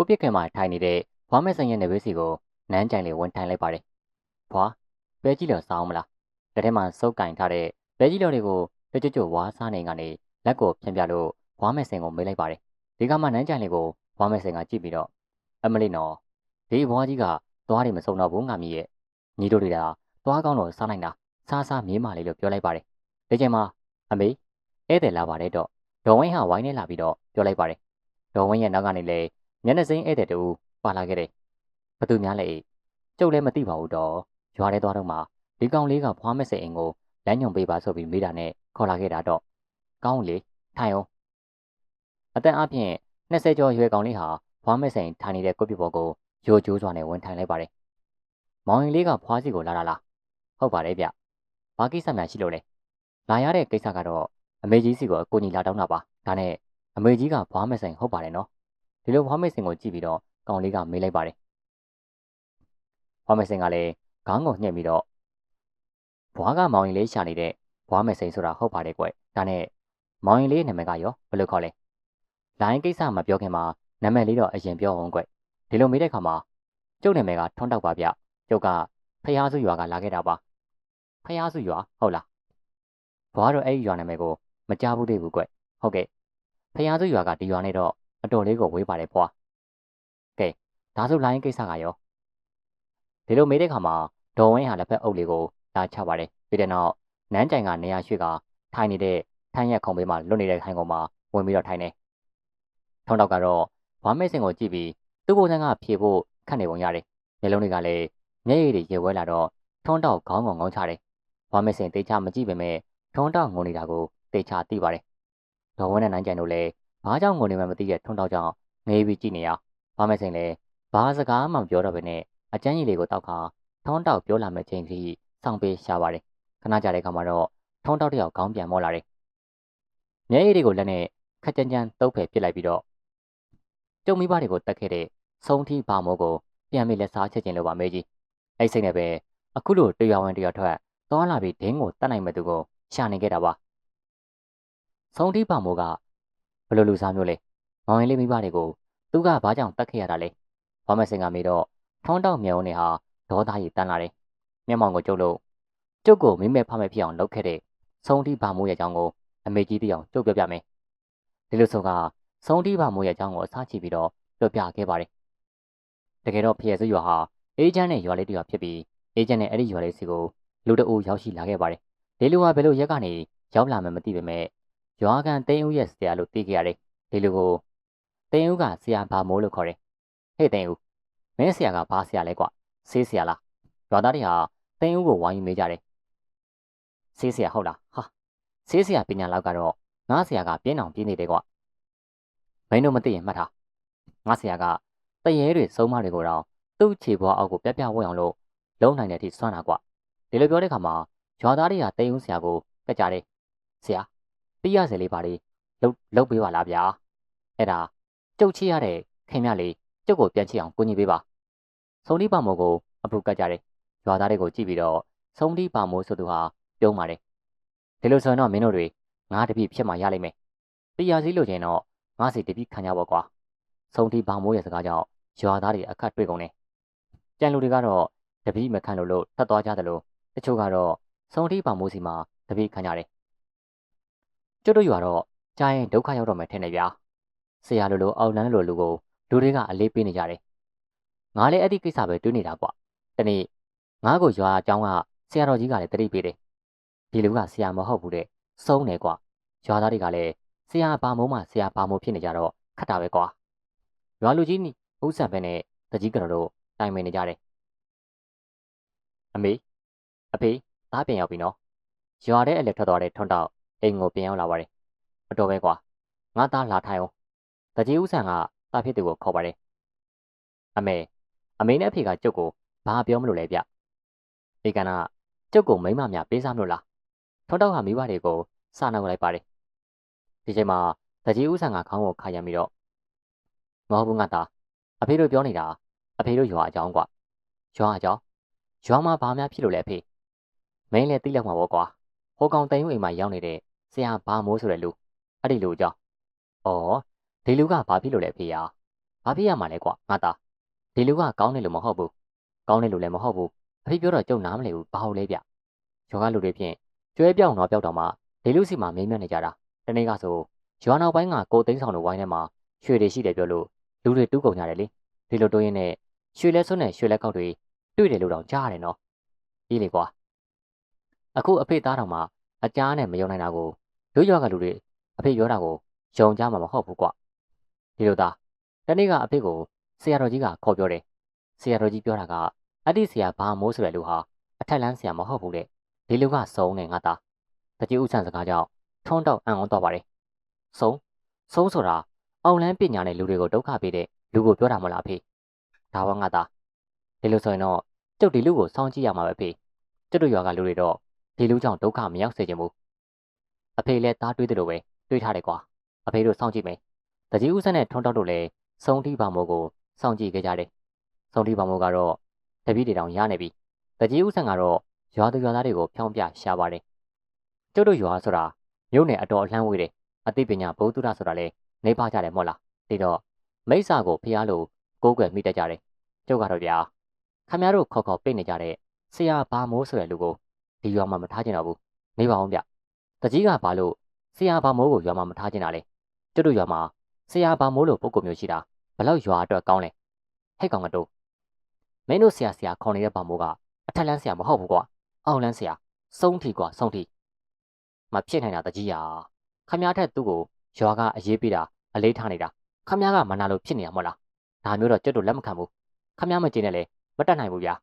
ကိုပြစ်ခင်မှာထိုင်နေတဲ့ဘွားမဲဆိုင်ရဲ့နေဘေးစီကိုနန်းကြိုင်လေးဝင်ထိုင်လိုက်ပါတယ်။ဘွားပဲကြီးလော်စားအောင်မလား။လက်ထဲမှာစုပ်ကင်ထားတဲ့ပဲကြီးလော်တွေကိုတကြွကြွဝါးစားနေကနေလက်ကိုဖြန့်ပြလို့ဘွားမဲဆိုင်ကိုမေးလိုက်ပါတယ်။ဒီကမှနန်းကြိုင်လေးကိုဘွားမဲဆိုင်ကကြည့်ပြီးတော့အမလေးနော်ဒီဘွားကြီးကသွားတွေမစုံတော့ဘူးငါမီးရဲ့ညီတို့တွေကသွားကောင်းတော့စားနိုင်တာစားစားမြေးမာလေးလို့ပြောလိုက်ပါတယ်။ဒီချိန်မှာအမေဧည့်သည်လာပါတယ်တော့ဒေါ်ဝင်းဟာဝိုင်းနေလာပြီးတော့ပြောလိုက်ပါတယ်။ဒေါ်ဝင်းရဲ့နောက်ကနေလေမျ က်နှာစိမ်းဧည့်သည်တူပါလာခဲ့တယ်။ဘသူများလဲကျုပ်လည်းမသိပါဘူးတော့ရွာထဲသွားတော့မှဒီကောင်လေးကဖွားမက်စဲအိမ်ကိုလမ်းညွန်ပေးပါဆိုပြီးမိတာနဲ့ခေါ်လာခဲ့တာတော့ကောင်းလေထိုင်အောင်အသက်အပြင်20ကျော်ရွယ်ကောင်လေးဟာဖွားမက်စဲအိမ်ထိုင်နေတဲ့ကိုပြပေါ်ကိုရိုးကျိုးစွာနဲ့ဝင်ထိုင်လိုက်ပါတယ်။မောင်ရင်လေးကဖွားစီကိုလာတာလားဟုတ်ပါတယ်ဗျ။ဘာကိစ္စများရှိလို့လဲလာရတဲ့ကိစ္စကတော့အမေကြီးစီကိုအကူညီလာတောင်းတာပါဒါနဲ့အမေကြီးကဖွားမက်စဲဟုတ်ပါတယ်နော် ဒီလိုဖွားမက်စင်ကိုကြည့်ပြီးတော့ကောင်လေးကမေးလိုက်ပါတယ်ဘွားမစင်ကလည်းခေါင်းကိုညှက်ပြီးတော့ဘွားကမောင်ရင်လေးရှာနေတဲ့ဘွားမစင်ဆိုတာဟုတ်ပါတယ်ကွဒါနဲ့မောင်ရင်လေးနာမည်ကရောဘယ်လိုခေါ်လဲလိုင်းကိစ္စမပြောခင်မှာနာမည်လေးတော့အရင်ပြောအောင်ကွဒီလိုမေးတဲ့ခါမှာကျုပ်နာမည်ကထွန်းတောက်ပါဗျကျုပ်ကဖျားစုရွာကလာခဲ့တာပါဖျားစုရွာဟုတ်လားဘွားတော့အဲ့ဒီရွာနာမည်ကိုမကြားဘူးသေးဘူးကွဟုတ်ကဲ့ဖျားစုရွာကဒီရွာနဲ့တော့ အတော်လေးကိုဝေးပါတယ်ဘွားကဲဒါဆိုလိုင်းကိစ္စကရောဒီလိုမေးတဲ့ခါမှာဒေါ်ဝင်းဟာလက်ဖက်အုပ်လေးကိုလာချပါတယ်ပြီးတဲ့နောက်နန်းကြိုင်ကနေရာရွှေ့ကထိုင်နေတဲ့ထိုင်ရက်ခုံပေးမှာလွတ်နေတဲ့ခိုင်ကောင်မှာဝင်ပြီးတော့ထိုင်နေထုံးတော့ကတော့ဝါမဲစင်ကိုကြည့်ပြီးသူ့ပုံစံကဖြေဖို့ခက်နေပုံရတယ်မျက်လုံးတွေကလည်းမျက်ရည်တွေရေဝဲလာတော့ထုံးတော့ခေါင်းကောင်ငေါချတယ်ဝါမဲစင်တေချာမကြည့်ပေမဲ့ထုံးတော့ငုံနေတာကိုတေချာသိပါတယ်ဒေါ်ဝင်းနဲ့နန်းကြိုင်တို့လည်း ဘာကြောင့်ငုံနေမှမသိတဲ့ထုံးတော့ကြောင့်ငေးပြီးကြည့်နေရဝါမဲစင်လည်းဘာစကားမှမပြောတော့ဘဲနဲ့အကျန်းကြီးလေးကိုတောက်ခါထုံးတောက်ပြောလာမယ့်ချိန်ထိစောင့်ပေးရှာပါတယ်ခဏကြာတဲ့အခါမှာတော့ထုံးတောက်တယောက်ခေါင်းပြန်မောလာတယ်မျက်ရည်တွေကိုလက်နဲ့ခက်ကြမ်းကြမ်းတုပ်ဖယ်ပစ်လိုက်ပြီးတော့ကျုံမိဘတွေကိုတတ်ခဲ့တဲ့ဆုံးထီးဘာမိုးကိုပြန်ပြီးလက်စားချက်ချင်းလိုပါမေးကြီးအဲ့စိတ်နဲ့ပဲအခုလိုတရားဝင်တရားထွက်သွားလာပြီးဒင်းကိုတတ်နိုင်မဲ့သူကိုရှာနေခဲ့တာပါဆုံးထီးဘာမိုးက ဘယ်လိုလူစားမျိုးလဲမောင်ရင်လေးမိဘတွေကိုသူကဘာကြောင့်တတ်ခဲ့ရတာလဲဘာမစင်ကမေးတော့ထုံးတောက်မြေုံနေဟာဒေါသကြီးတန်းလာတယ်။မျက်မှောင်ကိုကျုပ်လို့ကျုပ်ကိုမိမဲဖမဲ့ဖြစ်အောင်လုပ်ခဲ့တဲ့ဆုံးတိဘာမိုးရဲ့အကြောင်းကိုအမေကြီးသိအောင်ကျုပ်ပြောပြမယ်။ဒီလိုဆိုကဆုံးတိဘာမိုးရဲ့အကြောင်းကိုအစားချပြီးတော့ပြောပြခဲ့ပါတယ်။တကယ်တော့ဖျက်စုရွာဟာအေဂျင့်နဲ့ရွာလေးတရွာဖြစ်ပြီးအေဂျင့်နဲ့အဲ့ဒီရွာလေးစီကိုလူတအူရောက်ရှိလာခဲ့ပါတယ်။ဒီလူဟာဘယ်လိုရက်ကနေရောက်လာမှမသိပေမဲ့ ရွာကန်တိန်ဦးရဲ့ဆရာလို့သိခဲ့ရတယ်။ဒီလူကိုတိန်ဦးကဆရာဘာမိုးလို့ခေါ်တယ်။ဟဲ့တိန်ဦးမင်းဆရာကဘာဆရာလဲကွာဆေးဆရာလားရွာသားတွေဟာတင်းဦးကိုဝိုင်းယူမေးကြတယ်ဆေးဆရာဟုတ်လားဟာဆေးဆရာပညာလောက်ကတော့ငါဆရာကပြင်းအောင်ပြင်းနေတယ်ကွာမင်းတို့မသိရင်မှတ်ထားငါဆရာကတရေတွေစုံမတွေကိုတော့သူ့ခြေဘွားအောက်ကိုပြပြဝဲအောင်လို့လုံနိုင်တဲ့အထိစွမ်းတာကွာဒီလိုပြောတဲ့ခါမှာရွာသားတွေကတင်းဦးဆရာကိုကကြတယ်ဆရာ ပြရစလေးပါလေလှုပ်လှုပ်ပေးပါလားဗျာအဲ့ဒါကျုပ်ချရတဲ့ခင်ဗျလေးကျုပ်ကိုပြန်ချအောင်ကိုကြီးပေးပါဆုံးတိပါမိုးကိုအဖူကတ်ကြတယ်ရွာသားတွေကိုကြည့်ပြီးတော့ဆုံးတိပါမိုးဆိုသူဟာပြုံးပါတယ်ဒီလိုဆိုရင်တော့မင်းတို့တွေငါတပည့်ဖြစ်မှရလိမ့်မယ်တရားစည်းလို့ချင်းတော့ငါစီတပည့်ခံကြပါကွာဆုံးတိပါမိုးရဲ့စကားကြောင့်ရွာသားတွေအခက်တွေ့ကုန်တယ်ကြံလူတွေကတော့တပည့်မခံလို့လို့ထတ်သွားကြတယ်လို့တချို့ကတော့ဆုံးတိပါမိုးစီမှာတပည့်ခံကြတယ် ကျွတ်တို့ရွာတော့ကြားရင်ဒုက္ခရောက်တော့မယ်ထင်တယ်ဗျာဆရာလိုလိုအောင်လန်းလိုလူကိုလူတွေကအလေးပေးနေကြတယ်ငါလည်းအဲ့ဒီကိစ္စပဲတွေးနေတာကွာတနေ့ငါ့ကိုရွာအကြောင်းကဆရာတော်ကြီးကလည်းတတိပေးတယ်ဒီလူကဆရာမဟုတ်ဘူးတဲ့စုံးတယ်ကွာရွာသားတွေကလည်းဆရာဘာမိုးမှဆရာဘာမိုးဖြစ်နေကြတော့ခတ်တာပဲကွာရွာလူကြီးဥဆန်ပဲနဲ့တကြီးကတော်တို့တိုင်ပင်နေကြတယ်အမေအဖေသားပြန်ရောက်ပြီနော်ရွာတဲ့အလက်ထွက်သွားတဲ့ထွန်းတောက် အိမ်ကိုပြန်ရောက်လာပါတယ်အတော်ပဲကွာငါသားလာထိုင်အောင်တကြီးဥဆန်ကသားဖြစ်သူကိုခေါ်ပါတယ်အမေအမေနဲ့အဖေကကျုပ်ကိုဘာပြောမလို့လဲဗျဧကနာကျုပ်ကိုမိမများပေးစားမလို့လားထောက်တော့ဟာမိဘတွေကိုစာနာလိုက်ပါတယ်ဒီချိန်မှာတကြီးဦးဆန်ကခေါင်းကိုခါရမ်းပြီးတော့မဟုတ်ဘူးငါသားအဖေတို့ပြောနေတာအဖေတို့ရွာအကြောင်းကွာရွာအကြောင်းရွာမှာဘာများဖြစ်လို့လဲအဖေမင်းလည်းသိလောက်မှာပေါ့ကွာဟိုကောင်တိုင်ဦးအိမ်မှာရောက်နေတဲ့ ဆရာဘာမိုးဆိုတဲ့လူအဲ့ဒီလူအကြောင်းဩဒီလူကဘာဖြစ်လို့လဲဖေဟာဘာဖြစ်ရမှာလဲကွာငါသားဒီလူကကောင်းတယ်လို့မဟုတ်ဘူးကောင်းတယ်လို့လည်းမဟုတ်ဘူးအဖေပြောတော့ကြုံနားမလဲဘူးဘာလို့လဲဗျယောဂလူတွေဖြင့်ကျွဲပြောင်းတော့ပြောက်တော့မှဒီလူစီမှာမင်းမြတ်နေကြတာတနေ့ကဆိုရွာနောက်ပိုင်းကကိုသိန်းဆောင်တို့ဝိုင်းထဲမှာရွှေတွေရှိတယ်ပြောလို့လူတွေတူးကုန်ကြတယ်လေဒီလိုတိုးရင်းနဲ့ရွှေလဲစွန်းနဲ့ရွှေလဲကောက်တွေတွေ့တယ်လို့တော့ကြားရတယ်နော်အေးလေကွာအခုအဖေသားတော်မှာ အကြားနဲ့မယုံနိုင်တာကိုတို့ရွာကလူတွေအဖေပြောတာကိုယုံကြမှာမဟုတ်ဘူးကွာဒီလိုသားတနေ့ကအဖေကိုဆရာတော်ကြီးကခေါ်ပြောတယ်ဆရာတော်ကြီးပြောတာကအတ္တိဆရာဘာမိုးဆိုတဲ့လူဟာအထက်လန်းဆရာမဟုတ်ဘူးတဲ့ဒီလူကစုံနေငါသားတကြီးဥဆန်စကားကြောင့်ထွန်းတော့အံ့ဩတော့ပါတယ်စုံစုံဆိုတာအောင်လန်းပညာနဲ့လူတွေကိုဒုက္ခပေးတဲ့လူကိုပြောတာမလားဖေဒါဝငါသားဒီလိုဆိုရင်တော့ကျုပ်ဒီလူကိုစောင့်ကြည့်ရမှာပဲဖေကျုပ်တို့ရွာကလူတွေတော့ ဒီလူကြောင့်ဒုက္ခမရောက်စေချင်ဘူးအဖေလည်းသားတွေးတယ်လို့ပဲတွေးထားတယ်ကွာအဖေတို့စောင့်ကြည့်မယ်တကြီးဥဆန်နဲ့ထွန်းတော့တို့လည်းစုံတိပါမိုးကိုစောင့်ကြည့်ခဲ့ကြတယ်စုံတိပါမိုးကတော့တပည့်တွေတောင်ရနေပြီတကြီးဥဆန်ကတော့ရွာသူရွာသားတွေကိုဖြောင်းပြရှာပါတယ်ကျုပ်တို့ရွာဆိုတာမြို့နယ်အတော်အလှမ်းဝေးတယ်အသိပညာဘုသူဒ္ဓဆိုတာလည်းနေပါကြတယ်မို့လားဒီတော့မိစ္ဆာကိုဖျားလို့ကိုးကွယ်မိတတ်ကြတယ်ကျုပ်ကတော့ဗျာခမရတို့ခေါ်ခေါ်ပြိတ်နေကြတဲ့ဆရာဘာမိုးဆိုတဲ့လူကို ဒီရွာမှာမထားချင်တော့ဘူးနေပါအောင်ဗျတကြီးကဘာလို့ဆရာဘာမိုးကိုရွာမှာမထားချင်တာလဲကျုပ်တို့ရွာမှာဆရာဘာမိုးလို့ပုံကိုမျိုးရှိတာဘလောက်ရွာအတွက်ကောင်းလဲဟဲ့ကောင်ကတို့မင်းတို့ဆရာဆရာခေါ်နေတဲ့ဘာမိုးကအထက်လန်းဆရာမဟုတ်ဘူးကွာအောက်လန်းဆရာစုံထီကွာစုံထီမဖြစ်နိုင်တာတကြီးရာခမရထက်သူ့ကိုရွာကအရေးပေးတာအလေးထားနေတာခမရကမနာလို့ဖြစ်နေတာမဟုတ်လားဒါမျိုးတော့ကျွတ်တို့လက်မခံဘူးခမရမကျင်းနဲ့လေမတတ်နိုင်ဘူးဗျာ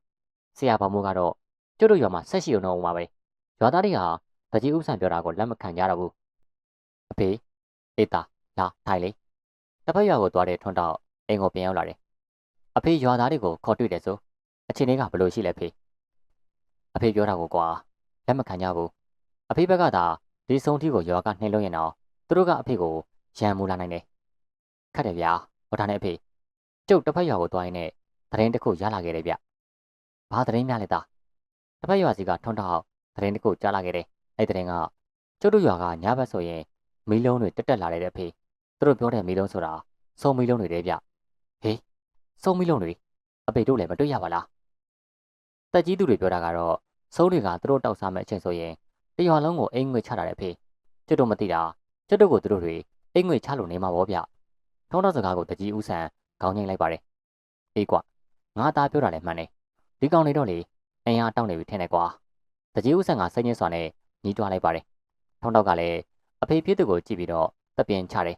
ဆရာဘာမိုးကတော့ ကျွတ်တို့ရွာမှာဆက်ရှိအောင်တော့မှာပဲရွာသားတွေဟာတကြီးဥဆန်ပြောတာကိုလက်မခံကြတော့ဘူးအဖေအေးတာလာထိုင်လေတစ်ဖက်ရွာကိုသွားတဲ့ထွန်းတော့အိမ်ကိုပြန်ရောက်လာတယ်အဖေရွာသားတွေကိုခေါ်တွေ့တယ်ဆိုအချိန်လေးကဘယ်လိုရှိလဲဖေအဖေပြောတာကိုကွာလက်မခံကြဘူးအဖေဘက်ကသာဒီဆုံးထီကိုရွာကနှိမ့်လို့ရင်တော့သူတို့ကအဖေကိုရန်မူလာနိုင်တယ်ခတ်တယ်ဗျာဟောတာနဲ့အဖေကျုပ်တစ်ဖက်ရွာကိုသွားရင်းနဲ့သတင်းတစ်ခုရလာခဲ့တယ်ဗျဘာသတင်းများလဲသား တစ်ဖက်ရွာစီကထွန်းတော့သတင်းတစ်ခုကြားလာခဲ့တယ်အဲ့သတင်းကကျုပ်တို့ရွာကညဘက်ဆိုရင်မီးလုံးတွေတက်တက်လာတဲ့အဖေသူတို့ပြောတဲ့မီးလုံးဆိုတာစုံမီးလုံးတွေတဲ့ဗျဟေးစုံမီးလုံးတွေအဖေတို့လည်းမတွေ့ရပါလားတက်ကြီးသူတွေပြောတာကတော့ဆုံးတွေကသူတို့တောက်စားမဲ့အချိန်ဆိုရင်တရွာလုံးကိုအိမ်ငွေချတာတဲ့အဖေကျွတ်တို့မသိတာကျွတ်တို့ကိုသူတို့တွေအိမ်ငွေချလို့နေမှာပေါ့ဗျထုံးတော့စကားကိုတကြီးဦးဆန်ခေါင်းငိမ့်လိုက်ပါတယ်အေးကွငါသားပြောတာလည်းမှန်တယ်ဒီကောင်တွေတော့လေ အင်အားတောင်းနေပြီထင်တယ်ကွာတကြီးဦးဆန်ကစိတ်ညစ်စွာနဲ့ညီးတွားလိုက်ပါတယ်ထုံးတော့ကလည်းအဖေဖြစ်သူကိုကြည့်ပြီးတော့တပင်ချတယ်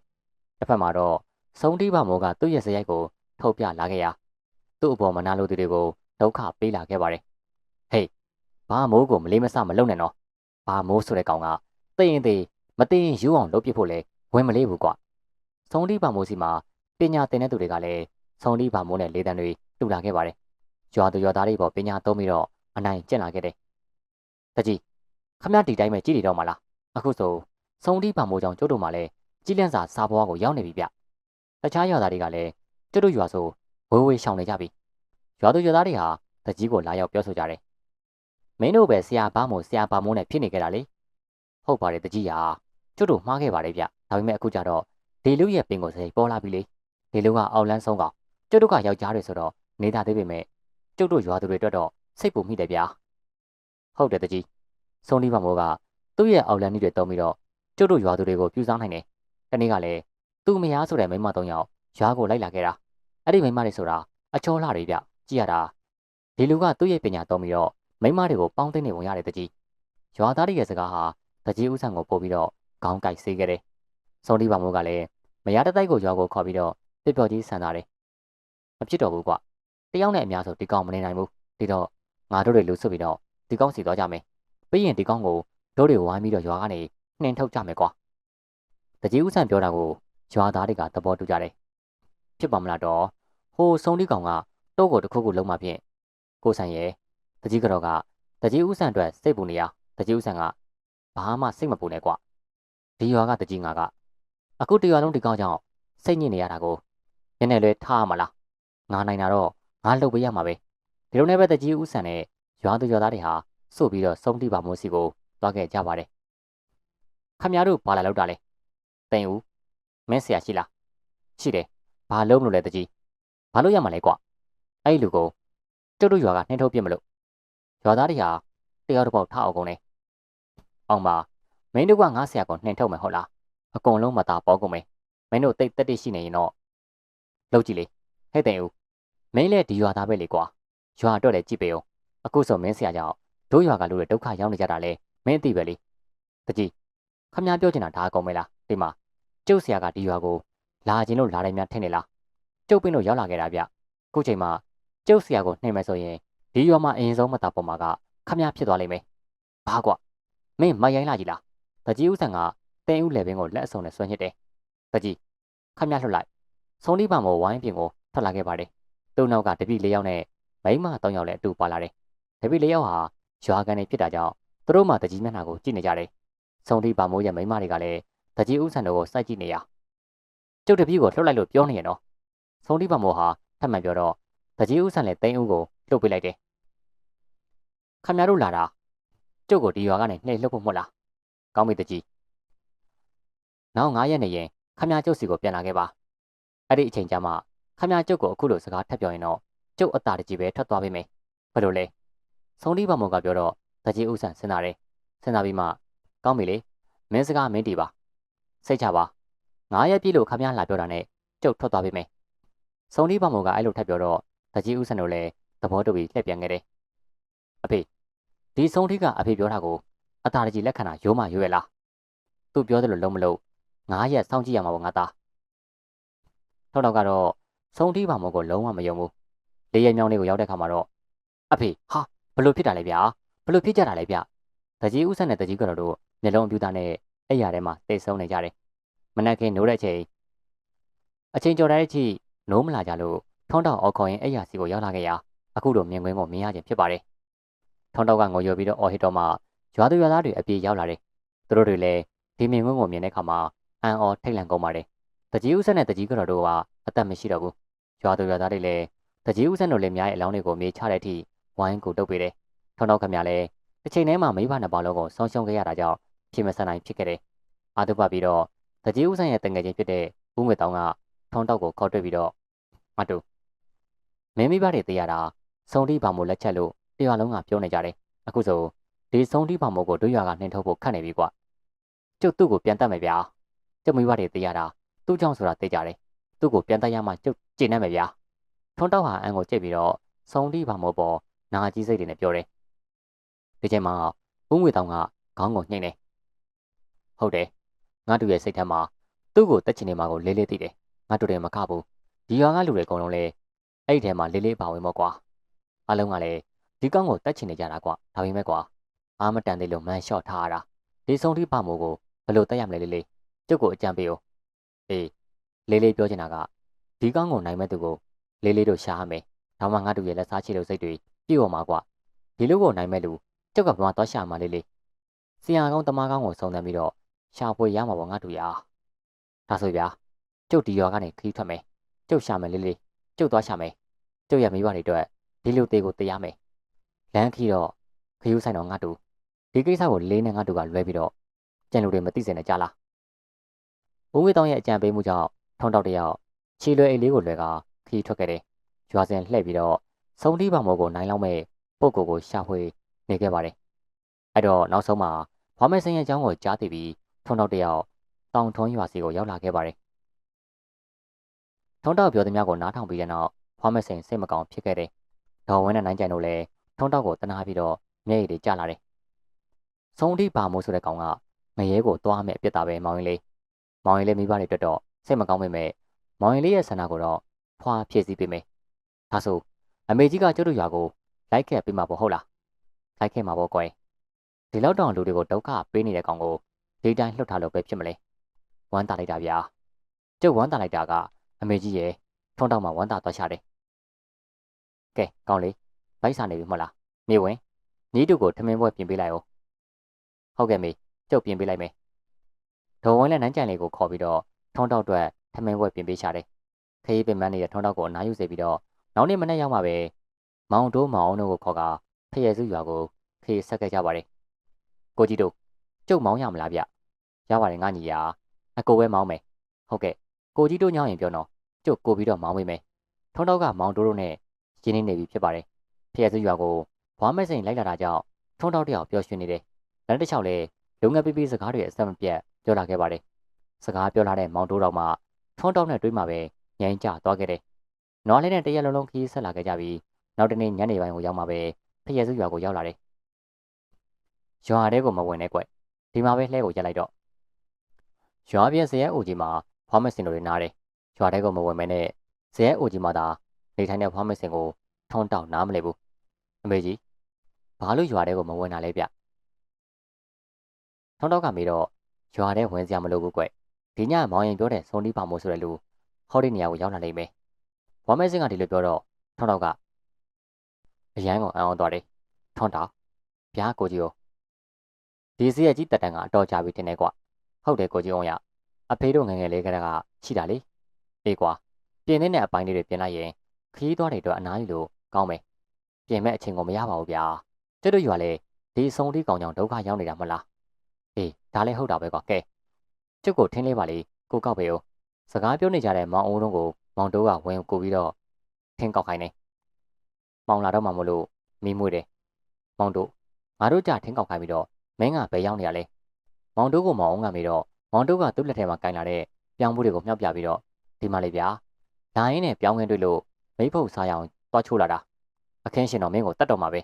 တစ်ဖက်မှာတော့ဆုံးတိဘမောကသူ့ရဲ့စရိုက်ကိုထုတ်ပြလာခဲ့ရာသူ့အပေါ်မနာလိုသူတွေကိုဒုက္ခပေးလာခဲ့ပါတယ်ဟေးဘာမိုးကိုမလေးမဆမလုပ်နဲ့နော်ဘာမိုးဆိုတဲ့ကောင်ကသိရင်သိမသိရင်ယူအောင်လုပ်ပြဖို့လဲဝင်မလေးဘူးကွာဆုံးတိဘမိုးစီမှာပညာသင်တဲ့သူတွေကလည်းဆုံးတိဘမိုးနဲ့လေးတန်းတွေတူလာခဲ့ပါတယ်ကြွားသူရွာသားတွေပေါ်ပညာသုံးပြီးတော့ အနိုင်ကျင့်လာခဲ့တယ်တကြီးခမရဒီတိုင်းပဲကြည်နေတော့မလားအခုဆိုဆုံးတိဘမိုးကြောင့်ကျုပ်တို့မှလည်းကြီးလန့်စာစားဘွားကိုရောက်နေပြီဗျတခြားရွာသားတွေကလည်းကျုပ်တို့ရွာဆိုဝေးဝေးရှောင်နေကြပြီရွာသူရွာသားတွေဟာတကြီးကိုလာရောက်ပြောဆိုကြတယ်မင်းတို့ပဲဆရာဘာမို့ဆရာဘာမို့နဲ့ဖြစ်နေကြတာလေဟုတ်ပါတယ်တကြီးဟာကျုပ်တို့မှားခဲ့ပါတယ်ဗျဒါပေမဲ့အခုကျတော့ဒီလူရဲ့ပင်ကိုစိပေါ်လာပြီလေဒီလူကအောက်လန်းဆုံးကောင်ကျုပ်တို့ကယောက်ျားတွေဆိုတော့နေတာသေးပေမဲ့ကျုပ်တို့ရွာသူတွေအတွက်တော့ စိတ်ပူမိတယ်ဗျာဟုတ်တယ်တကြီးဆုံးဒီဘာမို့ကသူ့ရဲ့အောက်လန်းကြီးတွေတုံးပြီးတော့ကျုပ်တို့ရွာသူတွေကိုပြူစားနိုင်တယ်တနေ့ကလည်းသူ့မယားဆိုတဲ့မိန်းမသုံးယောက်ရွာကိုလိုက်လာခဲ့တာအဲ့ဒီမိန်းမတွေဆိုတာအချောလှတွေဗျကြည့်ရတာဒီလူကသူ့ရဲ့ပညာသုံးပြီးတော့မိန်းမတွေကိုပေါင်းသိနေဝင်ရတယ်တကြီးရွာသားတွေရဲ့စကားဟာတကြီးဥဆန်ကိုပို့ပြီးတော့ခေါင်းကိုက်ဆေးခဲ့တယ်စုံဒီပါမိုးကလည်းမယားတတိုက်ကိုရွာကိုခေါ်ပြီးတော့ပြပျော်ကြီးဆန်တာတယ်မဖြစ်တော့ဘူးကွတယောက်နဲ့အများဆိုဒီကောင်မနေနိုင်ဘူးဒီတော့ ငါတို့တွေလူဆွပြီးတော့ဒီကောင်စီသွားကြမယ်ပြီးရင်ဒီကောင်ကိုတို့တွေဝိုင်းပြီးတော့ရွာကနေနှင်ထုတ်ကြမယ်ကွာတကြီးဦးဆန်ပြောတာကိုရွာသားတွေကသဘောတူကြတယ်ဖြစ်ပါမလားတော့ဟိုဆုံးဒီကောင်ကတုတ်ကိုတစ်ခုခုလုံးမှဖြင့်ကိုဆန်ရဲ့တကြီးကတော့ကတကြီးဦးဆန်အတွက်စိတ်ပူနေရတကြီးဦးဆန်ကဘာမှစိတ်မပူနဲ့ကွဒီရွာကတကြီးငါကအခုတရွာလုံးဒီကောင်ကြောင့်စိတ်ညစ်နေရတာကိုနည်းနည်းလေးထားရမလားငါနိုင်တာတော့ငါလှုပ်ပေးရမှာပဲ ဒီလိုနဲ့ပဲတကြီးဦးဆန်နဲ့ရွာသူရွာသားတွေဟာစုပြီးတော့စုံတိပါမိုးစီကိုသွားခဲ့ကြပါတယ်ခမရတို့ဘာလာလောက်တာလဲတိန်ဦးမင်းဆရာရှိလားရှိတယ်ဘာလုံးမလို့လဲတကြီးဘာလို့ရမှာလဲကွာအဲ့ဒီလူကိုကျုပ်တို့ရွာကနှင်းထုတ်ပြစ်မလို့ရွာသားတွေဟာတယောက်တစ်ပေါက်ထအောင်ကုန်နေအောင်ပါမင်းတို့ကငါဆရာကိုနှင်းထုတ်မယ်ဟုတ်လားအကုန်လုံးမသားပေါ်ကုန်မယ်မင်းတို့တိတ်တက်တိရှိနေရင်တော့လောက်ကြည့်လေဟဲ့တဲ့ဦးမင်းလည်းဒီရွာသားပဲလေကွာ ရွာအတွက်လည်းကြည့်ပေးအောင်အခုဆိုမင်းဆရာကြောင့်တို့ရွာကလူတွေဒုက္ခရောက်နေကြတာလေမင်းသိပဲလေတကြီးခမများပြောချင်တာဒါအကုန်ပဲလားဒီမှာကျုပ်ဆရာကဒီရွာကိုလာခြင်းလို့လာတယ်များထင်နေလားကျုပ်ပင်းတို့ရောက်လာခဲ့တာဗျခုချိန်မှာကျုပ်ဆရာကိုနှိမ်မယ်ဆိုရင်ဒီရွာမှာအရင်ဆုံးမတာပေါ်မှာကခမများဖြစ်သွားလိမ့်မယ်ဘာကွမင်းမရိုင်းလာကြီးလားတကြီးဦးဆန်ကတင်းဦးလေပင်ကိုလက်အစုံနဲ့ဆွဲညစ်တယ်တကြီးခမများလှုပ်လိုက်ဆုံးလိပါမောဝိုင်းပြင်ကိုထွက်လာခဲ့ပါတယ်သူ့နောက်ကတပိလေးယောက်နဲ့ မိန်းမ၃ယောက်လည်းအတူပါလာတယ်တပိလေးယောက်ဟာရွာကန်နေဖြစ်တာကြောင့်သူတို့မှတကြီးမျက်နှာကိုကြည့်နေကြတယ်ဆုံးလိပါမိုးရဲ့မိန်းမတွေကလည်းတကြီးဦးဆန်တို့ကိုစိုက်ကြည့်နေရကျုပ်တပည့်ကိုလှုပ်လိုက်လို့ပြောနေရနော်ဆုံးလိပါမိုးဟာထပ်မံပြောတော့တကြီးဦးဆန်လည်းတင်းဦးကိုလှုပ်ပေးလိုက်တယ်ခမရတို့လာတာကျုပ်ကိုဒီရွာကနေနှိပ်လှုပ်ဖို့မဟုတ်လားကောင်းပြီတကြီးနောက်9ရက်နေရင်ခမရကျုပ်စီကိုပြန်လာခဲ့ပါအဲ့ဒီအချိန်ကျမှခမရကျုပ်ကိုအခုလိုစကားထပ်ပြောရင်တော့ ကျုပ်အတားတကြီးပဲထွက်သွားပြီမယ်ဘယ်လိုလဲဆုံးလိပါမိုးကပြောတော့တကြီးဦးဆန်စဉ်းစားတယ်စဉ်းစားပြီးမှကောင်းပြီလေမင်းစကားမင်းတီပါစိတ်ချပါငါးရက်ပြည့်လို့ခမရလာပြောတာနဲ့ကျုပ်ထွက်သွားပြီမယ်စုံလီပါမောကအဲ့လိုထပ်ပြောတော့တကြီးဦးဆန်တို့လည်းသဘောတူပြီးလှည့်ပြန်ခဲ့တယ်အဖေဒီစုံထီကအဖေပြောတာကိုအတားတကြီးလက်ခံတာရိုးမရိုးရလားသူပြောတယ်လို့လုံးမလို့ငါးရက်စောင့်ကြည့်ရမှာပေါ့ငါသားထောက်တော့ကတော့စုံထီပါမောကိုလုံးဝမယုံဘူး လေးရက်မြောင်းလေးကိုရောက်တဲ့ခါမှာတော့အဖေဟာဘလို့ဖြစ်တာလဲဗျာဘလို့ဖြစ်ကြတာလဲဗျတကြီးဦးဆန်နဲ့တကြီးကတော့တို့မျက်လုံးအပြူသားနဲ့အဲ့ရထဲမှာတိတ်ဆုံးနေကြတယ်မနက်ခင်းနိုးတဲ့အချိန်အချိန်ကျော်တဲ့အချိန်နိုးမလာကြလို့ထုံးတောက်အော်ခေါ်ရင်အဲ့ရစီကိုရောက်လာခဲ့ရာအခုတော့မြင်ကွင်းကိုမြင်ရခြင်းဖြစ်ပါတယ်ထုံးတောက်ကငိုယိုပြီးတော့အော်ဟစ်တော့မှရွာသူရွာသားတွေအပြေးရောက်လာတယ်သူတို့တွေလည်းဒီမြင်ကွင်းကိုမြင်တဲ့အခါမှာအန်အော်ထိတ်လန့်ကုန်ပါတယ်တကြီးဦးဆန်နဲ့တကြီးကတော့တို့ကအသက်မရှိတော့ဘူးရွာသူရွာသားတွေလည်း တကြီးဦးဆန်တို့လည်းများရဲ့အလောင်းတွေကိုမြေချတဲ့အထိဝိုင်းကိုတုပ်ပေးတယ်ထုံးတောက်ခမလည်းတစ်ချိန်တည်းမှာမိဘနှစ်ပါးလုံးကိုဆုံးရှုံးခဲ့ရတာကြောင့်ဖြစ်မဆန်နိုင်ဖြစ်ခဲ့တယ်။အာတုပပြီးတော့တကြီးဦးဆိုင်ရဲ့တငယ်ချင်းဖြစ်တဲ့ဦးငွေတောင်းကထုံးတောက်ကိုခေါ်တွေ့ပြီးတော့မတူမင်းမိဘတွေသိရတာစုံတိပါမို့လက်ချက်လို့တရွာလုံးကပြောနေကြတယ်။အခုဆိုဒီစုံတိပါမို့ကိုတို့ရွာကနှင်ထုတ်ဖို့ခတ်နေပြီကွာ။ကျုပ်သူ့ကိုပြန်တတ်မယ်ဗျာ။ကျုပ်မိဘတွေသိရတာသူ့ကြောင့်ဆိုတာသိကြတယ်။သူ့ကိုပြန်တတ်ရမှကျုပ်ကျင့်နေမယ်ဗျာ။ ထုံးတောက်ဟာအန်ကိုကြိတ်ပြီးတော့စုံတိပါမို့ပေါ်နာကြီးစိတ်တွေနဲ့ပြောတယ်။ဒီချိန်မှာဦးငွေတောင်ကခေါင်းကိုညှိနေဟုတ်တယ်ငါတို့ရဲ့စိတ်ထဲမှာသူ့ကိုတက်ချင်နေမှာကိုလေးလေးသိတယ်ငါတို့တယ်မကဘူးဒီရွာကလူတွေအကုန်လုံးလည်းအဲ့ဒီထဲမှာလေးလေးပါဝင်မော့ကွာအလုံးကလည်းဒီကောင်းကိုတက်ချင်နေကြတာကွာဒါပေမဲ့ကွာအာမတန်သေးလို့မန်လျှော့ထားရတာဒီဆုံးထိပါမို့ကိုဘယ်လိုတက်ရမလဲလေးလေးကျုပ်ကိုအကြံပေးဦးအေးလေးလေးပြောချင်တာကဒီကောင်းကိုနိုင်မဲ့သူကို လေးလေးတို့ရှားမယ်ဒါမှငါတို့ရဲ့လက်စားချေလို့စိတ်တွေပြည့်ဝမှာကွာဒီလိုကိုနိုင်မဲ့လူကျုပ်ကဘာမှသွားရှာမှလေးလေးဆရာကောင်းတမကောင်းကိုစုံစမ်းပြီးတော့ရှာဖွေရမှာပေါ့ငါတို့ရဒါဆိုဗျာကျုပ်ဒီရွာကနေခီးထွက်မယ်ကျုပ်ရှာမယ်လေးလေးကျုပ်သွားရှာမယ်ကျုပ်ရမိဘတွေအတွက်ဒီလိုသေးကိုတရားမယ်လမ်းခီးတော့ခယူးဆိုင်တော့ငါတူဒီကိစ္စကိုလေးနဲ့ငါတူကလွဲပြီးတော့ကြံလူတွေမသိစင်နဲ့ကြားလားဘုံဝေတောင်းရဲ့အကြံပေးမှုကြောင့်ထုံတောက်တယောက်ခြေလွယ်အိတ်လေးကိုလွယ်က ခီးထွက်ခဲ့တယ်ရွာစင်လှည့်ပြီးတော့ဆုံးတီးပါမောကိုနိုင်လောက်မဲ့ပုတ်ကိုကိုရှာဖွေနေခဲ့ပါတယ်အဲ့တော့နောက်ဆုံးမှာဘာမဲစင်ရဲ့အကြောင်းကိုကြားသိပြီးထုံတော့တယောက်တောင်ထွန်းရွာစီကိုရောက်လာခဲ့ပါတယ်ထုံတော့ပြောသမျှကိုနားထောင်ပြီးတဲ့နောက်ဘာမဲစင်စိတ်မကောင်းဖြစ်ခဲ့တယ်ဒေါ်ဝင်းနဲ့နိုင်ကြိုင်တို့လည်းထုံတော့ကိုတနာပြီးတော့မျက်ရည်တွေကျလာတယ်ဆုံးထိပါမိုးဆိုတဲ့ကောင်ကငရဲကိုသွားမဲ့အပြစ်သားပဲမောင်ရင်လေးမောင်ရင်လေးမိဘတွေအတွက်တော့စိတ်မကောင်းပေမဲ့မောင်ရင်လေးရဲ့ဆန္ဒကိုတော့ ဖွာဖြည့်ဆည်းပေးမယ်ဒါဆိုအမေကြီးကကျုပ်တို့ရွာကိုလိုက်ခဲ့ပေးမှာပေါ့ဟုတ်လားလိုက်ခဲ့မှာပေါ့ကွယ်ဒီလောက်တောင်လူတွေကိုဒုက္ခပေးနေတဲ့ကောင်ကိုဒီတိုင်းလှုပ်ထားလို့ပဲဖြစ်မလဲဝမ်းတာလိုက်တာဗျာကျုပ်ဝမ်းတာလိုက်တာကအမေကြီးရဲ့ထုံးတောက်မှဝမ်းတာသွားချတယ်ကဲကောင်းလေဗိုက်စာနေပြီမဟုတ်လားမြေဝင်ညီတို့ကိုထမင်းပွဲပြင်ပေးလိုက်အောင်ဟုတ်ကဲ့မေကျုပ်ပြင်ပေးလိုက်မယ်ဒေါ်ဝင်းလည်းနန်းကြိုင်လေးကိုခေါ်ပြီးတော့ထုံးတောက်အတွက်ထမင်းပွဲပြင်ပေးချတယ် ခရီးပင်မနေတဲ့ထုံးတောက်ကိုအနားယူစေပြီးတော့နောက်နေ့မနေ့ရောက်မှပဲမောင်တိုးမောင်အောင်တို့ကိုခေါ်ကဖရဲစုရွာကိုခေဆက်ခဲ့ကြပါတယ်ကိုကြီးတို့ကျုပ်မောင်းရမလားဗျရပါတယ်ငါညီယာအကိုပဲမောင်းမယ်ဟုတ်ကဲ့ကိုကြီးတို့ညောင်းရင်ပြောတော့ကျုပ်ကိုပြီးတော့မောင်းမိမယ်ထုံးတော့ကမောင်တိုးတို့နဲ့ရင်းနှီးနေပြီဖြစ်ပါတယ်ဖျက်စုရွာကိုဘွားမစိန်လိုက်လာတာကြောင့်ထုံးတော့တယောက်ပျော်ရွှင်နေတယ်လမ်းတစ်လျှောက်လဲလုံငယ်ပီပီစကားတွေအဆက်မပြတ်ပြောလာခဲ့ပါတယ်စကားပြောလာတဲ့မောင်တိုးတော်မှထုံးတော့နဲ့တွေးမှပဲ ငြိမ်းချသွားခဲ့တယ်နွားလေးနဲ့တရက်လုံးလုံးခီးဆက်လာခဲ့ကြပြီးနောက်တနေ့ညနေပိုင်းကိုရောက်မှပဲဖျက်စုရွာကိုရောက်လာတယ်ရွာထဲကိုမဝင်နဲ့ကွဒီမှာပဲလှဲကိုရက်လိုက်တော့ရွာပြည့်စရဲအိုကြီးမှာဘွားမစင်တို့တွေနားတယ်ရွာထဲကိုမဝင်မဲနဲ့ဇဲအိုကြီးမှသာနေထိုင်တဲ့ဖွားမစင်ကိုထုံးတောက်နားမလဲဘူးအမေကြီးဘာလို့ရွာထဲကိုမဝင်တာလဲဗျထုံးတောက်ကမေးတော့ရွာထဲဝင်စရာမလိုဘူးကွဒီညမောင်ရင်ပြောတဲ့စုံတီးပါမို့ဆိုတဲ့လူ ဟောဒီနေရာကိုရောက်လာလိမ့်မယ်ဖွားမစင်ကဒီလိုပြောတော့ထုံးတောက်ကအရန်ကိုအံ့ဩသွားတယ်ထုံးတောက်ဗျာကိုကြီးရောဒီစီရဲ့ကြီးတက်တန်ကအတော်ကြာပြီတင်နေကွဟုတ်တယ်ကိုကြီးအောင်ရအဖေတို့ငငယ်လေးကတည်းကရှိတာလေအေးကွာပြင်နေတဲ့အပိုင်းလေးတွေပြင်လိုက်ရင်ခီးသွားတဲ့အတွက်အနားယူလို့ကောင်းမယ်ပြင်မဲ့အချိန်ကိုမရပါဘူးဗျာကျွတ်တို့ရွာလေဒီအဆုံးလေးကောင်ကြောင့်ဒုက္ခရောက်နေတာမလားအေးဒါလည်းဟုတ်တာပဲကွာကဲကျွတ်ကိုထင်းလေးပါလေကိုကောက်ပဲဦး စကားပြောနေကြတဲ့မောင်အိုးတို့ကိုမောင်တိုးကဝင်ကိုပြီးတော့ထင်းကောက်ခိုင်းနေမောင်လာတော့မှမလို့မိမွေးတယ်မောင်တို့ငါတို့ကြထင်းကောက်ခိုင်းပြီးတော့မင်းကဘယ်ရောက်နေရလဲမောင်တိုးကိုမောင်အောင်ကမေးတော့မောင်တိုးကသူ့လက်ထဲမှာကင်လာတဲ့ပြောင်းမှုတွေကိုမြှောက်ပြပြီးတော့ဒီမှာလေဗျာဒါရင်းနဲ့ပြောင်းခင်းတွေ့လို့မိဖုတ်စားရအောင်သွားချိုးလာတာအခင်းရှင်တော်မင်းကိုတတ်တော်မှာပဲ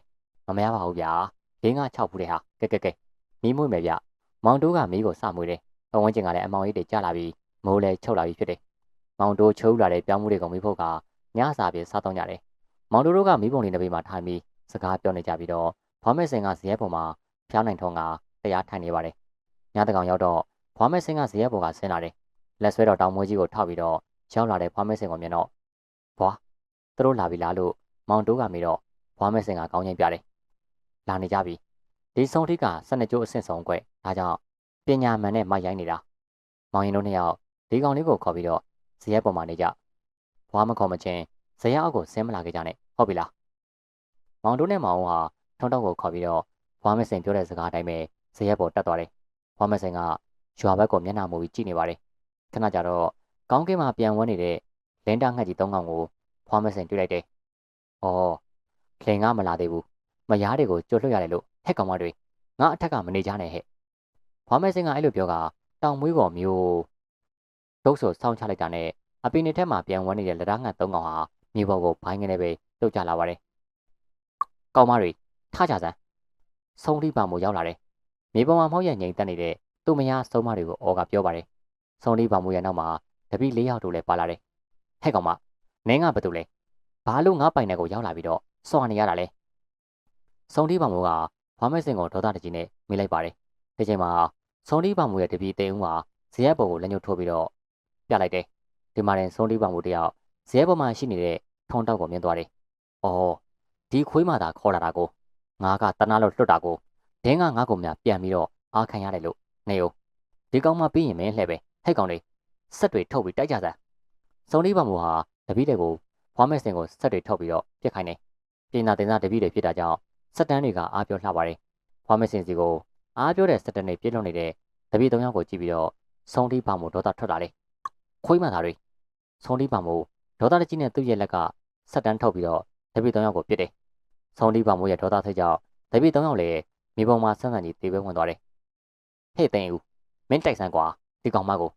မမရပါဘူးဗျာ၄၅6ဖူးတဲ့ဟာကဲကဲကဲမီးမွေးမယ်ဗျမောင်တိုးကမီးကိုစမွေးတယ်ပဝန်းကျင်ကလည်းအမောင်ကြီးတွေကြာလာပြီး မိုးလည်းချုပ်လာပြီးဖြစ်တယ်မောင်တိုးချိုးလာတဲ့ပြောင်းမှုတွေကိုမိဖုတ်ကညစာပြေစားတော့ကြတယ်မောင်တိုးတို့ကမီးပုံလေးတစ်ပေမှာထိုင်ပြီးစကားပြောနေကြပြီးတော့ဖွားမဲစင်ကဇရဲပေါ်မှာဖျားနိုင်ထုံးကတရားထိုင်နေပါတယ်ညတကောင်ရောက်တော့ဖွားမဲစင်ကဇရဲပေါ်ကဆင်းလာတယ်လက်ဆွဲတော်တောင်မွေးကြီးကိုထောက်ပြီးတော့ရောက်လာတဲ့ဖွားမဲစင်ကိုမြင်တော့ဘွာသူတို့လာပြီလားလို့မောင်တိုးကမေးတော့ဘွားမဲစင်ကကောင်းချင်းပြတယ်လာနေကြပြီဒီဆုံးထိက12ကျိုးအဆင့်ဆုံးကွဒါကြောင့်ပညာမှန်နဲ့မိုက်ရိုင်းနေတာမောင်ရင်တို့နှစ်ယောက် ဒီကောင်လေးကိုခေါ်ပြီးတော့ဇရက်ပေါ်မှာနေကြဘွားမခေါ်မချင်းဇရက်အောက်ကိုဆင်းမလာခဲ့ကြနဲ့ဟုတ်ပြီလားမောင်တိုးနဲ့မောင်ဟာထုံတော့ကိုခေါ်ပြီးတော့ဘွားမဲစင်ပြောတဲ့စကားအတိုင်းပဲဇရက်ပေါ်တက်သွားတယ်ဘွားမဲစင်ကရွာဘက်ကိုမျက်နှာမူပြီးကြည့်နေပါတယ်ခဏကြာတော့ကောင်းကင်မှာပြန်ဝန်းနေတဲ့လင်းတာငှက်ကြီးသုံးကောင်ကိုဖွားမစင်တွေ့လိုက်တယ်။အော်လင်ကမလာသေးဘူး။မယားတွေကိုကြိုလွှတ်ရတယ်လို့ဟက်ကောင်မတွေငါအထက်ကမနေကြနဲ့ဟဲ့။ဖွားမစင်ကအဲ့လိုပြောကတောင်မွေးကောင်မျိုး ဒုတ်ဆိုစောင်းချလိုက်တာနဲ့အပင်တွေထက်မှာပြန်ဝန်းနေတဲ့လက်သားငှက်သုံးကောင်ဟာမြေပေါ်ကိုဘိုင်းငနေပဲတုတ်ကြလာပါတယ်။ကောင်မတွေထကြစမ်းဆုံးလိပါမို့ရောက်လာတယ်။မြေပေါ်မှာမောက်ရငိန်တက်နေတဲ့သူ့မယားဆုံးမတွေကိုအော်ကပြောပါတယ်။ဆုံးလိပါမို့ရဲ့နောက်မှာတပည့်၄ယောက်တို့လည်းပါလာတယ်ဟဲ့ကောင်မနင်းကဘာတူလဲဘာလို့ငါပိုင်တဲ့ကိုရောက်လာပြီးတော့စွာနေရတာလဲစုံတီးပါမိုးကဘွားမဲစင်ကိုဒေါသတကြီးနဲ့မိလိုက်ပါတယ်ဒီချိန်မှာစုံတီးပါမိုးရဲ့တပည့်တေဦးကဇရက်ပေါ်ကိုလက်ညှိုးထိုးပြီးတော့ ပြလိုက်တယ်ဒီမှာရင်စုံတီးပါမိုးတယောက်ဇရက်ပေါ်မှာရှိနေတဲ့ထုံတောက်ကိုမြင်သွားတယ်အော်ဒီခွေးမသာခေါ်လာတာကိုငါကတနာလို့လွတ်တာကိုဒင်းကငါ့ကိုများပြန်ပြီးတော့အားခံရတယ်လို့နေဦးဒီကောင်မှပြီးရင်မင်းလှဲ့ပဲဟဲ့ကောင်လေးဆက်တွေထုတ်ပြီးတိုက်ကြစမ်းစုံလေးပါမူဟာတပည့်တွေကိုဖွားမဲ့စင်ကိုဆက်တွေထုတ်ပြီးတော့ပြစ်ခိုင်းတယ်ပြင်သာတင်သာတပည့်တွေဖြစ်တာကြောင့်စက်တန်းတွေကအားပြောလှပါတယ်ဖွားမဲ့စင်စီကိုအားပြောတဲ့စက်တန်းတွေပြည့်လွန်နေတဲ့တပည့်၃ယောက်ကိုကြည့်ပြီးတော့စုံလေးပါမူဒေါသထွက်လာတယ် ခွေးမှသားတွေစုံလေးပါမူဒေါသတကြီးနဲ့သူ့ရဲ့လက်ကစက်တန်းထုတ်ပြီးတော့တပည့်၃ယောက်ကိုပြစ်တယ်စုံလေးပါမူရဲ့ဒေါသထိတ်ကြောင့်တပည့်၃ယောက်လည်းမြေပုံမှာဆန်းဆန်းကြီးတေးပွဲဝင်သွားတယ်ဟဲ့သိန်းဦးမင်းတိုက်ဆန်းကွာဒီကောင်မကို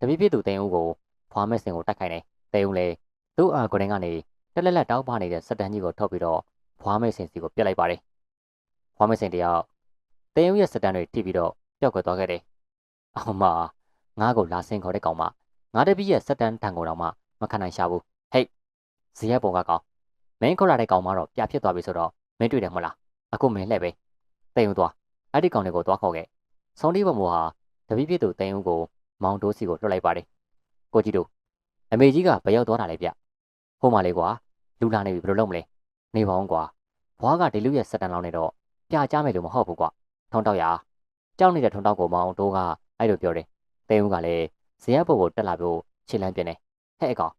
တပည့်ပြည့်သူသိန်းဦးကိုဖွားမဲ့စင်ကိုတိုက်ခိုင်းတယ်။တဲဦးလည်းသူ့အာကိုရင်ကနေတက်လက်လက်တောက်ပါနေတဲ့စက်တန်းကြီးကိုထုတ်ပြီးတော့ဖွားမဲ့စင်စီကိုပြစ်လိုက်ပါတယ်။ဖွားမဲ့စင်တယောက်တဲဦးရဲ့စက်တန်းတွေထိပြီးတော့ပျောက်ကွယ်သွားခဲ့တယ်။အောင်မငါ့ကိုလာဆင်ခေါ်တဲ့ကောင်မ ငါတပည့်ရဲ့စက်တန်းထံကိုတော့မှမခံနိုင်ရှာဘူး။ဟေးဇရက်ပေါ်ကကောင်မင်းခေါ်လာတဲ့ကောင်မတော့ပြဖြစ်သွားပြီဆိုတော့မင်းတွေ့တယ်မဟုတ်လား။အခုမင်းလှည့်ပဲ။တဲဦးသွားအဲ့ဒီကောင်တွေကိုသွားခေါ်ခဲ့။ဆုံးလေးဘမိုးဟာတပည့်ပြည့်သူတဲဦးကိုမောင်တိုးစီကိုလွှတ်လိုက်ပါတယ်ကိုကြီးတို့အမေကြီးကဘယ်ရောက်သွားတာလဲဗျဟိုမှာလေကွာလူလာနေပြီဘယ်လိုလုပ်မလဲနေပါအောင်ကွာဘွားကဒီလူရဲ့စက်တန်လောင်းနေတော့ပြကြမယ်လို့မဟုတ်ဘူးကွာထုံတောက်ရကြောက်နေတဲ့ထုံတောက်ကိုမောင်တိုးကအဲ့လိုပြောတယ်တဲဦးကလည်း ဇေယျဘုတ်ကိုတက်လာပြီးခြေလမ်းပြင်းတယ်ဟဲ့အကောင်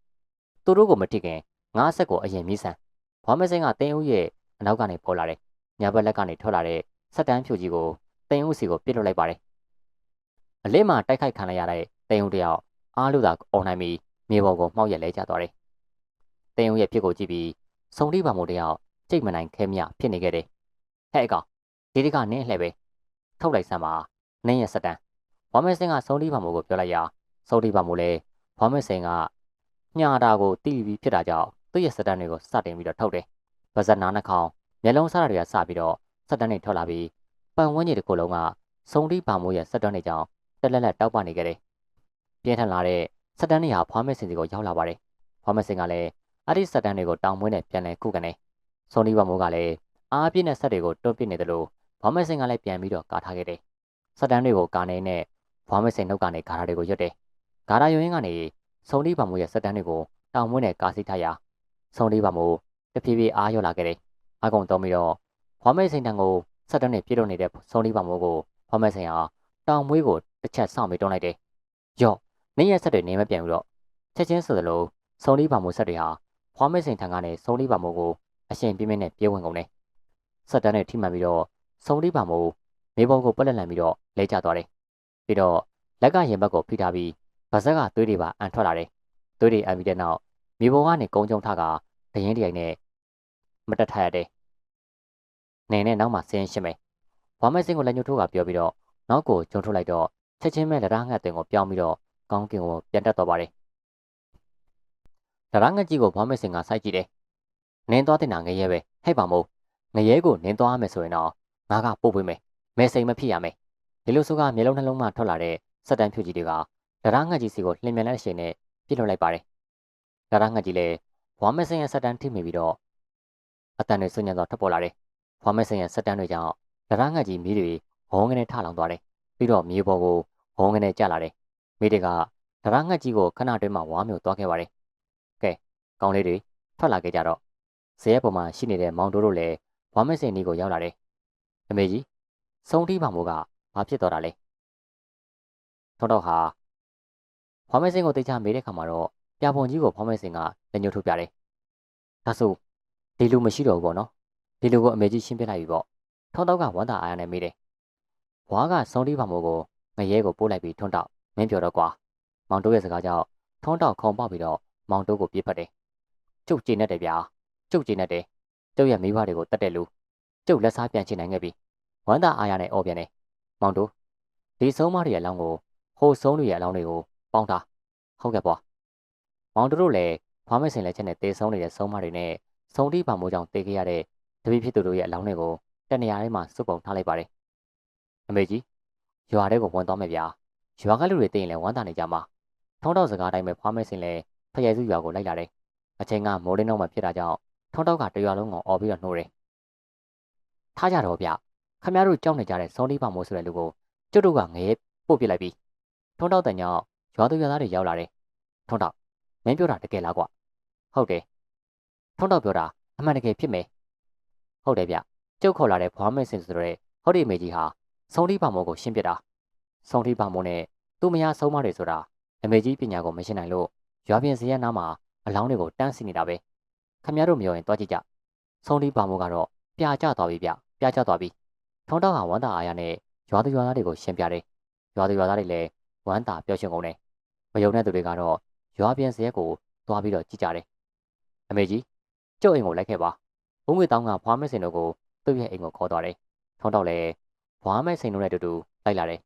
သူတို့ကိုမထိခင်ငါးဆက်ကိုအရင်မြည်ဆန်းဘွားမစင်းကတင်းဦးရဲ့အနောက်ကနေပေါ်လာတယ်ညာဘက်လက်ကနေထွက်လာတဲ့စက်တန်းဖြူကြီးကိုတင်းဦးစီကိုပြစ်လွတ်လိုက်ပါတယ်အလင်းမှာတိုက်ခိုက်ခံလိုက်ရတဲ့တင်းဦးတယောက်အားလို့သာអော်နိုင်ပြီးမြေပေါ်ကိုမှောက်ရက်လဲကျသွားတယ်။တင်ယုံရဲ့ဖြစ်ကိုကြည့်ပြီးစုံတိပါမို့တယောက်ကြိတ်မနိုင်ခဲမြဖြစ်နေခဲ့တယ်။ဟဲ့အကောင်ဒီဒီကနင်းလှဲပဲထုတ်လိုက်စမ်းပါနင်းရဲ့စတန်ဝါမဲစင်ကစုံတိပါမို့ကိုပြောလိုက်ရာ စုံတိပါမို့လဲဝါမဲစင်ကညှာတာကိုတီးပြီးဖြစ်တာကြောင့်သူ့ရဲ့စတန်တွေကိုစတင်ပြီးတော့ထုတ်တယ်။ပါဇက်နာနှာခေါင်းမျက်လုံးစားတွေကစပြီးတော့စတန်တွေထွက်လာပြီးပန်ဝန်းကျင်တစ်ခုလုံးကစုံတိပါမို့ရဲ့စတန်တွေကြောင့်တက်လက်လက်တောက်ပနေခဲ့တယ်။ပြင်းထန်လာတဲ့စတန်တွေဟာဖွားမဲစင်စီကိုရောက်လာပါတယ်။ဖွားမဲစင်ကလည်းအဲ့ဒီစတန်တွေကိုတောင်မွေးနဲ့ပြန်လဲခုကနေစုံတိပါမို့ကလည်းအားပြည့်တဲ့ဆက်တွေကိုတွန်းပစ်နေတယ်လို့ဖွားမဲစင်ကလည်းပြန်ပြီးတော့ကာထားခဲ့တယ်။စတန်တွေကိုကာနေနဲ့ဖွားမဲစင်နှုတ်ကနေဂါရာတွေကိုရွတ်တယ်။ ဂါရာယွင်းကနေစုံတိပါမို့ရဲ့စတန်တွေကိုတောင်မွေးနဲ့ကာစီထားရာစုံတိပါမို့တဖြည်းဖြည်းအားရောလာခဲ့တယ်။အကောင်တုံးပြီးတော့ဖွားမဲစင်တန်ကိုစတန်နဲ့ပြည့်လို့နေတဲ့စုံတိပါမို့ကိုဖွားမဲစင်ဟာတောင်မွေးကိုတစ်ချက်စောင့်ပြီးတွန်းလိုက်တယ်။ယော့နင်းရဲ့ဆက်တွေနေမပြန်ဘူးတော့ချက်ချင်းဆိုသလိုစုံလေးပါမို့ဆက်တွေဟာဖွားမဲစိန်ထံကနေစုံလေးပါမို့ကိုအရှင်ပြင်းပြင်းနဲ့ပြေးဝင်ကုန်တယ်။ဆက်တန်းနဲ့ထိမှန်ပြီးတော့စုံလေးပါမို့မေဘောကိုပက်လက်လန်ပြီးတော့လဲကျသွားတယ်။ပြီးတော့လက်ကရင်ဘက်ကိုဖိထားပြီး ဗဇက်ကသွေးတွေပါအန်ထွက်လာတယ်။သွေးတွေအန်ပြီးတဲ့နောက်မေဘောကနေကုန်းကျုံထကဒရင်တရိုင်နဲ့မတက်ထရတဲ့နေနဲ့နောက်မှဆင်းရှင်းမယ်။ဖွားမဲစင်ကိုလက်ညှိုးထိုးကပြောပြီးတော့နောက်ကိုကျုံထုတ်လိုက်တော့ချက်ချင်းပဲလရငတ်တင်ကိုပြောင်းပြီးတော့ကောင်းကင်ကိုပြန်တက်သွားပါတယ်။လရငတ်ကြီးကိုဘွားမစင်ကစိုက်ကြည့်တယ်။နင်းသွားတဲ့နာငရဲပဲဟဲ့ပါမို့ငရဲကိုနင်းသွားမယ်ဆိုရင်တော့ငါကပို့ပေးမယ်။မဲစိန်မဖြစ်ရမယ်။ဒီလိုဆိုကမျိုးလုံးနှလုံးမှထွက်လာတဲ့စက်တန်းဖြူကြီးတွေက လရငတ်ကြီးစီကိုလှင်မြန်တဲ့ရှင်နဲ့ပြစ်လွှတ်လိုက်ပါတယ်။လရငတ်ကြီးလည်းဘွားမစင်ရဲ့စက်တန်းထိမိပြီးတော့အတန်တွေဆွညံတော့ထွက်ပေါ်လာတယ်။ဘွားမစင်ရဲ့စက်တန်းတွေကြောင့်လရငတ်ကြီးမီးတွေဟောငနဲ့ထလောင်သွားတယ်။ပြီးတော့မြေပေါ်ကိုဘုံကနေကျလာတယ်။မိတွေကဒရာငှက်ကြီးကိုခဏတွင်းမှာဝါမျိုးသွားခဲ့ပါတယ်။ကဲကောင်းလေးတွေထွက်လာခဲ့ကြတော့ဇရဲပေါ်မှာရှိနေတဲ့မောင်တိုးတို့လည်းဝါမက်စင်နီကိုရောက်လာတယ်။အမေကြီးစုံတီးပါမို့ကဘာဖြစ်တော့တာလဲ။ထောက်တော့ဟာ ဝါမက်စင်ကိုတိတ်ချမေးတဲ့ခါမှာတော့ပြပုံကြီးကိုဝါမက်စင်ကလက်ညှိုးထုတ်ပြတယ်။ဒါဆိုဒီလူမရှိတော့ဘူးပေါ့နော်။ဒီလူကိုအမေကြီးရှင်းပြလိုက်ပြီပေါ့။ထောက်တော့ကဝမ်းသာအားရနဲ့မေးတယ်။ဝါကစုံတီးပါမို့ကိုငရဲကိုပို့လိုက်ပြီးထွန်းတောက်မင်းပြောတော့ကွာမောင်တိုးရဲ့စကားကြောင့်ထွန်းတောက်ခုံပေါက်ပြီးတော့မောင်တိုးကိုပြေးဖက်တယ်ကျုပ်ကျင်နေတယ်ဗျာကျုပ်ကျင်နေတယ်ကျုပ်ရဲ့မိဘတွေကိုတတ်တယ်လို့ကျုပ်လက်စားပြန်ချင်နိုင်ခဲ့ပြီဝမ်းသာအားရနဲ့အော်ပြန်တယ်မောင်တိုးဒီဆုံးမတွေရဲ့အလောင်းကိုဟိုဆုံးတွေရဲ့အလောင်းတွေကို ပေါင်းထားဟုတ်ကဲ့ပွားမောင်တိုးတို့လည်းဖွားမစင်လက်ချက်နဲ့တေဆုံးနေတဲ့ဆုံးမတွေနဲ့ဆုံးတိပါမိုးကြောင့်တေခဲ့ရတဲ့တပည့်ဖြစ်သူတို့ရဲ့အလောင်းတွေကိုတနေရာထဲမှာစုပ်ပုံထားလိုက်ပါတယ်အမေကြီးရွာထဲကိုဝင်သွားမယ်ဗျာရွာကလူတွေသိရင်လည်းဝမ်းသာနေကြမှာထုံးတော့စကားတိုင်းပဲဖွားမဲစင်လဲဖရဲစုရွာကိုလိုက်လာတယ်အချိန်ကမိုးလင်းတော့မှဖြစ်တာကြောင့်ထုံးတော့ကတရွာလုံးကိုអော်ပြီးတော့နှိုးတယ်ထားကြတော့ဗျခမရတို့ကြောက်နေကြတဲ့စောလေးပါမိုးဆိုတဲ့လူကိုကျွတ်တို့ကငရဲပို့ပစ်လိုက်ပြီးထုံးတော့တန်ကြောင့် ရွာသူရွာသားတွေရောက်လာတယ်ထုံးတော့မင်းပြောတာတကယ်လားကွဟုတ်တယ်ထုံးတော့ပြောတာအမှန်တကယ်ဖြစ်မယ်ဟုတ်တယ်ဗျကျုပ်ခေါ်လာတဲ့ဖွားမဲစင်ဆိုတဲ့ဟောဒီမေကြီးဟာဆုံးထိပါမောကိုရှင်းပြတာဆုံးထိပါမောနဲ့သူ့မယားဆုံးမတွေဆိုတာအမေကြီးပညာကိုမရှင်းနိုင်လို့ရွာပြင်စရနားမှာအလောင်းတွေကိုတန်းစီနေတာပဲခမရတို့မျိုးရင်တွားကြည့်ကြဆုံးထိပါမောကတော့ပြာကျသွားပြီဗျပြာကျသွားပြီထုံးတောက်ဟာဝမ်းသာအားရနဲ့ရွာသူရွာသားတွေကိုရှင်းပြတယ်ရွာသူရွာသားတွေလည်း ဝမ်းသာပျော်ရွှင်ကုန်တယ်မယုံတဲ့သူတွေကတော့ရွာပြင်စရက်ကိုသွားပြီးတော့ကြည့်ကြတယ်အမေကြီးကျုပ်အိမ်ကိုလိုက်ခဲ့ပါဦးငွေတောင်းကဖွားမစင်တို့ကိုသူ့ရဲ့အိမ်ကိုခေါ်သွားတယ်ထုံးတောက်လည်းဘွားမဲ့စိန်တို့နဲ့တူတူလိုက်လာတယ်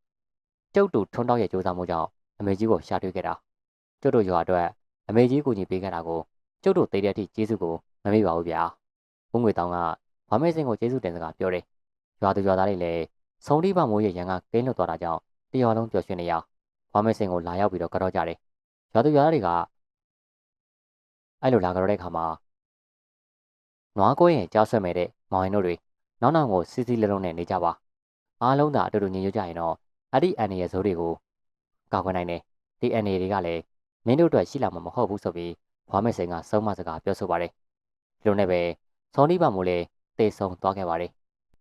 ။ကျုပ်တို့ထွန်းတောက်ရဲ့ကြိုးစားမှုကြောင့်အမေကြီးကိုရှာတွေ့ခဲ့တာ။ကျုပ်တို့ရွာအတွက်အမေကြီးကိုကြီးပေးခဲ့တာကိုကျုပ်တို့သိတဲ့အထိကျေးဇူးကိုမမေ့ပါဘူးဗျာ။ဘုံငွေတောင်းကဘွားမဲ့စိန်ကိုကျေးဇူးတင်စကားပြောတယ်။ရွာသူရွာသားတွေလည်းဆုံးတိပမိုးရဲ့ရန်ကကင်းလွတ်သွားတာကြောင့် တရွာလုံးပျော်ရွှင်နေရဘွားမဲ့စိန်ကိုလာရောက်ပြီးတော့ကြော့ကြတယ်။ရွာသူရွာသားတွေကအဲ့လိုလာကြော့တဲ့ခါမှာနွားကိုရင်ကြားဆွဲမဲ့တဲ့မောင်ရင်တို့တွေနောက်နောက်ကိုစီးစီးလုံးလုံးနဲ့နေကြပါအားလုံးသာအတူတူညီညွတ်ကြရင်တော့အဲ့ဒီအန်နီရဲ့ဇိုးတွေကိုကောက်ခွင့်နိုင်တယ်ဒီအန်နီတွေကလည်းမင်းတို့အတွက်ရှိလာမှာမဟုတ်ဘူးဆိုပြီးဘွားမဲစိန်ကစုံမစကားပြောဆိုပါတယ်ဒီလိုနဲ့ပဲဆောင်းဒီပါမို့လဲတေဆုံသွားခဲ့ပါတယ်